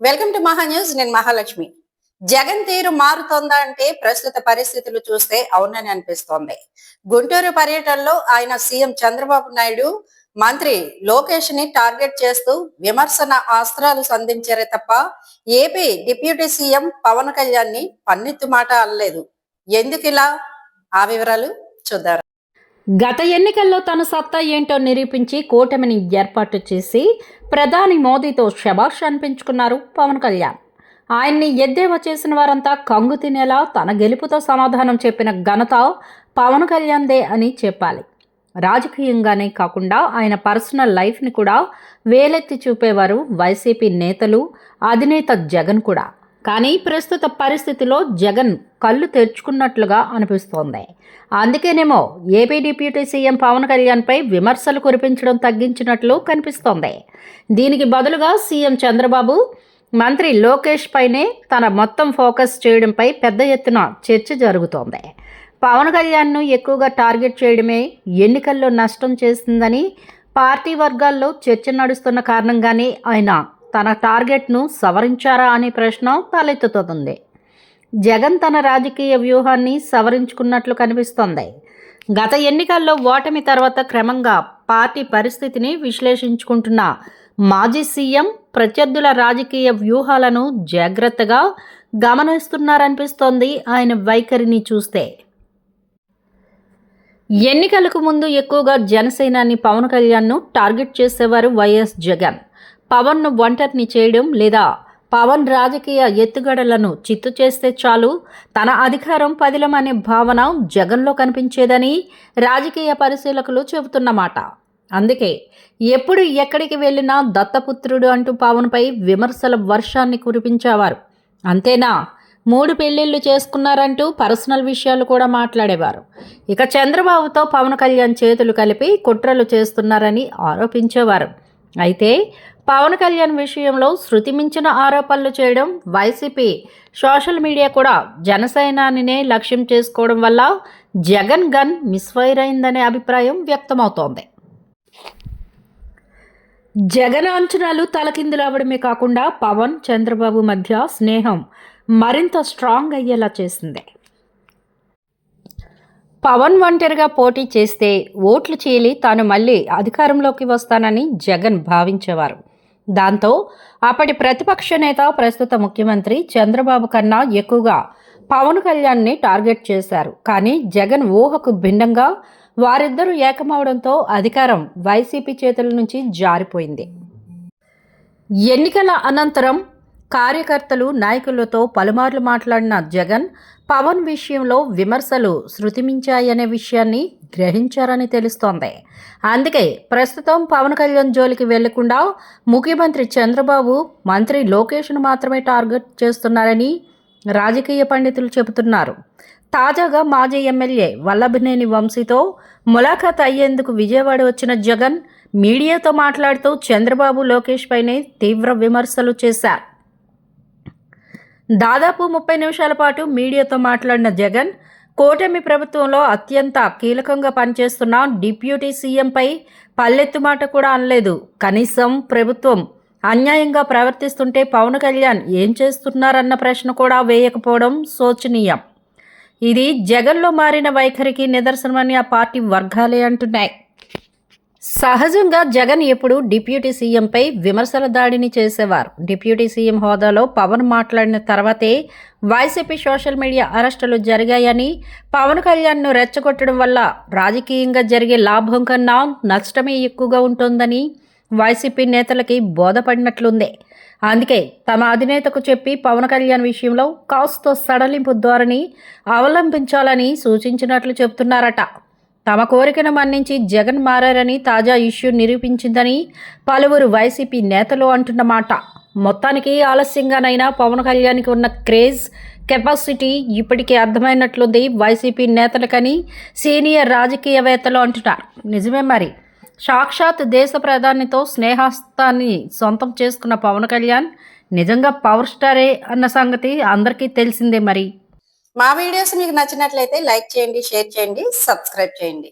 Welcome to మహా news. నేను మహాలక్ష్మి. జగన్ తీరు మారుతోందా అంటే ప్రస్తుత పరిస్థితులు చూస్తే అవునని అనిపిస్తోంది. గుంటూరు పర్యటనలో ఆయన సీఎం చంద్రబాబు నాయుడు మంత్రి లోకేష్ని టార్గెట్ చేస్తూ విమర్శన అస్త్రాలు సంధించారే తప్ప ఏపీ డిప్యూటీ సీఎం పవన్ కళ్యాణ్ని పన్నెత్తు మాట అనలేదు. ఎందుకు ఇలా ఆ వివరాలు చూద్దాం. గత ఎన్నికల్లో తన సత్తా ఏంటో నిరూపించి కూటమిని ఏర్పాటు చేసి ప్రధాని మోదీతో శబాష్ అనిపించుకున్నారు పవన్ కళ్యాణ్. ఆయన్ని ఎద్దేవా చేసిన వారంతా కంగు తినేలా తన గెలుపుతో సమాధానం చెప్పిన ఘనత పవన్ కళ్యాణ్దే అని చెప్పాలి. రాజకీయంగానే కాకుండా ఆయన పర్సనల్ లైఫ్ని కూడా వేలెత్తి చూపేవారు వైసీపీ నేతలు అధినేత జగన్ కూడా. కానీ ప్రస్తుత పరిస్థితిలో జగన్ కళ్ళు తెరుచుకున్నట్లుగా అనిపిస్తోంది. అందుకేనేమో ఏపీ డిప్యూటీ సీఎం పవన్ కళ్యాణ్పై విమర్శలు కురిపించడం తగ్గించినట్లు కనిపిస్తోంది. దీనికి బదులుగా సీఎం చంద్రబాబు మంత్రి లోకేష్ పైనే తన మొత్తం ఫోకస్ చేయడంపై పెద్ద ఎత్తున చర్చ జరుగుతోంది. పవన్ కళ్యాణ్ను ఎక్కువగా టార్గెట్ చేయడమే ఎన్నికల్లో నష్టం చేసిందని పార్టీ వర్గాల్లో చర్చ నడుస్తున్న కారణంగానే ఆయన తన టార్గెట్ను సవరించారా అనే ప్రశ్న తలెత్తుతుంది. జగన్ తన రాజకీయ వ్యూహాన్ని సవరించుకున్నట్లు కనిపిస్తోంది. గత ఎన్నికల్లో ఓటమి తర్వాత క్రమంగా పార్టీ పరిస్థితిని విశ్లేషించుకుంటున్న మాజీ సీఎం ప్రత్యర్థుల రాజకీయ వ్యూహాలను జాగ్రత్తగా గమనిస్తున్నారనిపిస్తోంది ఆయన వైఖరిని చూస్తే. ఎన్నికలకు ముందు ఎక్కువగా జనసేనాని పవన్ కళ్యాణ్ను టార్గెట్ చేసేవారు వైఎస్ జగన్. పవన్ను ఒంటరిని చేయడం లేదా పవన్ రాజకీయ ఎత్తుగడలను చిత్తు చేస్తే చాలు. తన అధికారం పదిలం అనే భావన జగన్లో కనిపించేదని రాజకీయ పరిశీలకులు చెబుతున్నమాట అందుకే ఎప్పుడు ఎక్కడికి వెళ్ళినా దత్తపుత్రుడు అంటూ పవన్పై విమర్శల వర్షాన్ని కురిపించేవారు. అంతేనా? మూడు పెళ్ళిళ్ళు చేసుకున్నారంటూ పర్సనల్ విషయాలు కూడా మాట్లాడేవారు. ఇక చంద్రబాబుతో పవన్ కళ్యాణ్ చేతులు కలిపి కుట్రలు చేస్తున్నారని ఆరోపించేవారు. అయితే పవన్ కళ్యాణ్ విషయంలో శృతి మించిన ఆరోపణలు చేయడం వైసీపీ సోషల్ మీడియా కూడా జనసేనానినే లక్ష్యం చేసుకోవడం వల్ల జగన్ గన్ మిస్ఫైర్ అయిందనే అభిప్రాయం వ్యక్తమవుతోంది. జగన్ అంచనాలు తలకిందులవ్వడమే కాకుండా పవన్ చంద్రబాబు మధ్య స్నేహం మరింత స్ట్రాంగ్ అయ్యేలా చేసింది. పవన్ ఒంటరిగా పోటీ చేస్తే ఓట్లు చీలి తాను మళ్ళీ అధికారంలోకి వస్తానని జగన్ భావించేవారు. దాంతో అప్పటి ప్రతిపక్ష నేత ప్రస్తుత ముఖ్యమంత్రి చంద్రబాబు కన్నా ఎక్కువగా పవన్ కళ్యాణ్ని టార్గెట్ చేశారు. కానీ జగన్ ఊహకు భిన్నంగా వారిద్దరూ ఏకమవడంతో అధికారం వైసీపీ చేతుల నుంచి జారిపోయింది. ఎన్నికల అనంతరం కార్యకర్తలు నాయకులతో పలుమార్లు మాట్లాడిన జగన్ పవన్ విషయంలో విమర్శలు శృతిమించాయనే విషయాన్ని గ్రహించారని తెలుస్తోంది. అందుకే ప్రస్తుతం పవన్ కళ్యాణ్ జోలికి వెళ్ళకుండా ముఖ్యమంత్రి చంద్రబాబు మంత్రి లోకేష్ను మాత్రమే టార్గెట్ చేస్తున్నారని రాజకీయ పండితులు చెబుతున్నారు. తాజాగా మాజీ ఎమ్మెల్యే వల్లభనేని వంశీతో ములాఖాత్ అయ్యేందుకు విజయవాడ వచ్చిన జగన్ మీడియాతో మాట్లాడుతూ చంద్రబాబు లోకేష్ పైనే తీవ్ర విమర్శలు చేశారు. దాదాపు ముప్పై నిమిషాల పాటు మీడియాతో మాట్లాడిన జగన్ కూటమి ప్రభుత్వంలో అత్యంత కీలకంగా పనిచేస్తున్న డిప్యూటీ సీఎంపై పల్లెత్తు మాట కూడా అనలేదు. కనీసం ప్రభుత్వం అన్యాయంగా ప్రవర్తిస్తుంటే పవన్ కళ్యాణ్ ఏం చేస్తున్నారన్న ప్రశ్న కూడా వేయకపోవడం శోచనీయం. ఇది జగన్లో మారిన వైఖరికి నిదర్శనమని ఆ పార్టీ వర్గాలే అంటున్నాయి. సహజంగా జగన్ ఎప్పుడు డిప్యూటీ సీఎంపై విమర్శల దాడిని చేసేవారు. డిప్యూటీ సీఎం హోదాలో పవన్ మాట్లాడిన తర్వాతే వైసీపీ సోషల్ మీడియా అరెస్టులు జరిగాయని పవన్ కళ్యాణ్ను రెచ్చగొట్టడం వల్ల రాజకీయంగా జరిగే లాభం కన్నా నష్టమే ఎక్కువగా ఉంటుందని వైసీపీ నేతలకి బోధపడినట్లుంది. అందుకే తమ అధినేతకు చెప్పి పవన్ కళ్యాణ్ విషయంలో కాస్త సడలింపు ధోరణి అవలంబించాలని సూచించినట్లు చెబుతున్నారట. తమ కోరికను మన్నించి జగన్ మారని తాజా ఇష్యూ నిరూపించిందని పలువురు వైసీపీ నేతలు అంటున్నమాట మొత్తానికి ఆలస్యంగానైనా పవన్ కళ్యాణ్కి ఉన్న క్రేజ్ కెపాసిటీ ఇప్పటికే అర్థమైనట్లుంది వైసీపీ నేతలకని సీనియర్ రాజకీయవేత్తలు అంటున్నారు. నిజమే మరి. సాక్షాత్ దేశ ప్రధానితో స్నేహస్తాన్ని సొంతం చేసుకున్న పవన్ కళ్యాణ్ నిజంగా పవర్ స్టారే అన్న సంగతి అందరికీ తెలిసిందే మరి. మా వీడియోస్ మీకు నచ్చినట్లయితే లైక్ చేయండి షేర్ చేయండి సబ్స్క్రైబ్ చేయండి.